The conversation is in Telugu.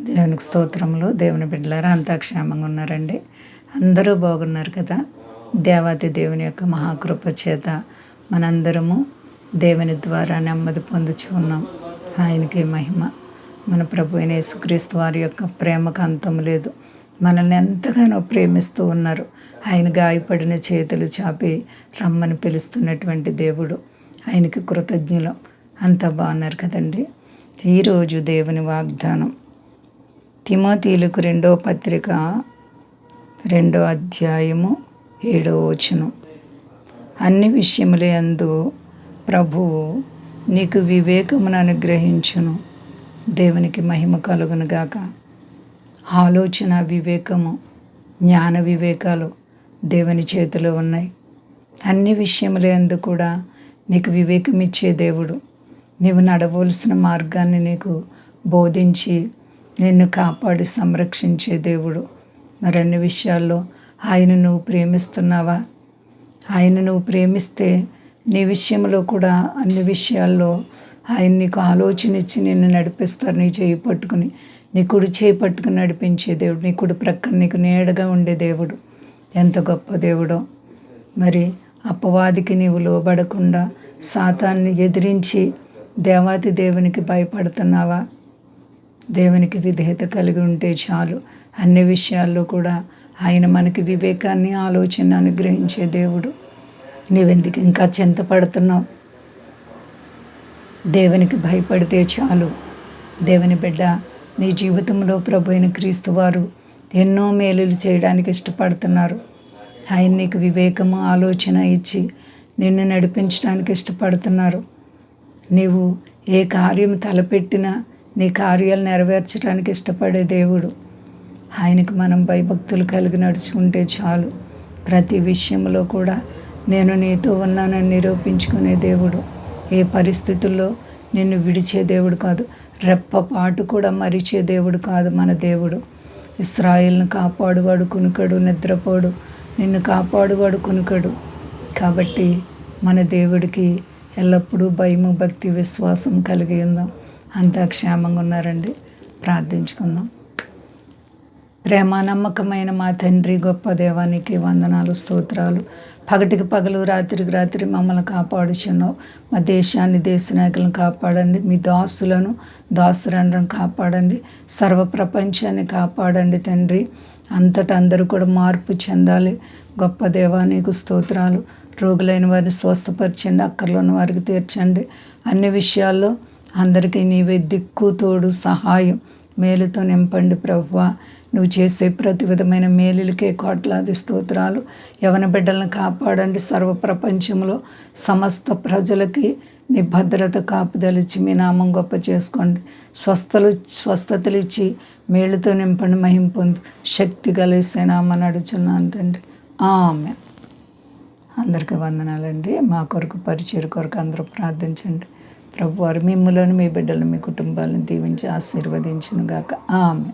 దేవునికి స్తోత్రములు. దేవుని బిడ్డలారా అంతా క్షేమంగా ఉన్నారండి. అందరూ బాగున్నారు కదా? దేవాతి దేవుని యొక్క మహాకృప చేత మనందరము దేవుని ద్వారా నెమ్మది పొందుచు ఉన్నాం. ఆయనకి మహిమ. మన ప్రభు యేసుక్రీస్తు వారి యొక్క ప్రేమకు అంతం లేదు. మనల్ని ఎంతగానో ప్రేమిస్తూ ఉన్నారు. ఆయన గాయపడిన చేతులు చాపి రమ్మని పిలుస్తున్నటువంటి దేవుడు. ఆయనకి కృతజ్ఞులం. అంతా బాగున్నారు కదండి. ఈరోజు దేవుని వాగ్దానం. తిమోతీలకు రెండో పత్రిక రెండో అధ్యాయము ఏడో వచనం. అన్ని విషయముల యందు ప్రభువు నీకు వివేకమును అనుగ్రహించును. దేవునికి మహిమ కలుగునుగాక ఆలోచన వివేకము జ్ఞాన వివేకాలు దేవుని చేతిలో ఉన్నాయి. అన్ని విషయముల యందు కూడా నీకు వివేకం ఇచ్చే దేవుడు. నీవు నడవలసిన మార్గాన్ని నీకు బోధించి నిన్ను కాపాడి సంరక్షించే దేవుడు. మరన్ని విషయాల్లో ఆయన నువ్వు ప్రేమిస్తున్నావా? ఆయన నువ్వు ప్రేమిస్తే నీ విషయంలో కూడా అన్ని విషయాల్లో ఆయన నీకు ఆలోచన ఇచ్చి నిన్ను నడిపిస్తారు. నీ చేయి పట్టుకుని నీ కుడి చేయి పట్టుకుని నడిపించే దేవుడు నీ కుడి ప్రక్కన నీకు నీడగా ఉండే దేవుడు. ఎంత గొప్ప దేవుడో. మరి అపవాదికి నీవు లోబడకుండా సాతాన్ని ఎదిరించి దేవాతి దేవునికి భయపడుతున్నావా? దేవునికి విధేయత కలిగి ఉంటే చాలు. అన్ని విషయాల్లో కూడా ఆయన మనకి వివేకాన్ని ఆలోచన అనుగ్రహించే దేవుడు. నీవెందుకు ఇంకా చింతపడుతున్నావు? దేవునికి భయపడితే చాలు. దేవుని బిడ్డ నీ జీవితంలో ప్రభు అయిన క్రీస్తు వారు ఎన్నో మేలులు చేయడానికి ఇష్టపడుతున్నారు. ఆయన నీకు వివేకము ఆలోచన ఇచ్చి నిన్ను నడిపించడానికి ఇష్టపడుతున్నారు. నీవు ఏ కార్యం తలపెట్టినా నీ కార్యాలు నెరవేర్చడానికి ఇష్టపడే దేవుడు. ఆయనకు మనం భయభక్తులు కలిగి నడుచుకుంటే చాలు. ప్రతి విషయంలో కూడా నేను నీతో ఉన్నానని నిరూపించుకునే దేవుడు. ఏ పరిస్థితుల్లో నిన్ను విడిచే దేవుడు కాదు రెప్పపాటు కూడా మరిచే దేవుడు కాదు మన దేవుడు. ఇస్రాయిల్ను కాపాడువాడు కునుకడు నిద్రపోడు. నిన్ను కాపాడువాడు కునుకడు. కాబట్టి మన దేవుడికి ఎల్లప్పుడూ భయము భక్తి విశ్వాసం కలిగి ఉందాం. అంతా క్షేమంగా ఉన్నారండి ప్రార్థించుకుందాం. ప్రేమ నమ్మకమైన మా తండ్రి గొప్ప దేవానికి వందనాలు స్తోత్రాలు. పగటికి పగలు రాత్రికి రాత్రి మమ్మల్ని కాపాడుచున్నావు. మా దేశాన్ని దేశ నాయకులను కాపాడండి. మీ దాసులను దాసురండ్రం కాపాడండి. సర్వ ప్రపంచాన్ని కాపాడండి తండ్రి. అంతటా అందరూ కూడా మార్పు చెందాలి. గొప్ప దేవానికి స్తోత్రాలు. రోగులైన వారిని స్వస్థపరచండి. అక్కర్లోని వారికి తీర్చండి. అన్ని విషయాల్లో అందరికీ నీవే దిక్కు తోడు సహాయం. మేలుతో నింపండి ప్రభువ నువ్వు చేసే ప్రతి విధమైన మేలులకే కోట్లాది స్తోత్రాలు. యవన బిడ్డలను కాపాడండి సర్వ ప్రపంచంలో సమస్త ప్రజలకి నీ భద్రత కాపుదలిచ్చి మీ నామం గొప్ప చేసుకోండి. స్వస్థలు స్వస్థతలు ఇచ్చి మేలుతో నింపండి మహింపొంది శక్తి కలిసే నామని అడుచున్నాను తండ్రి. ఆమె అందరికీ వందనాలండి. మా కొరకు పరిచయ కొరకు అందరూ ప్రార్థించండి. ప్రభువారు మిమ్మలను మీ బిడ్డలను మీ కుటుంబాలను దీవించి ఆశీర్వదించును గాక ఆమె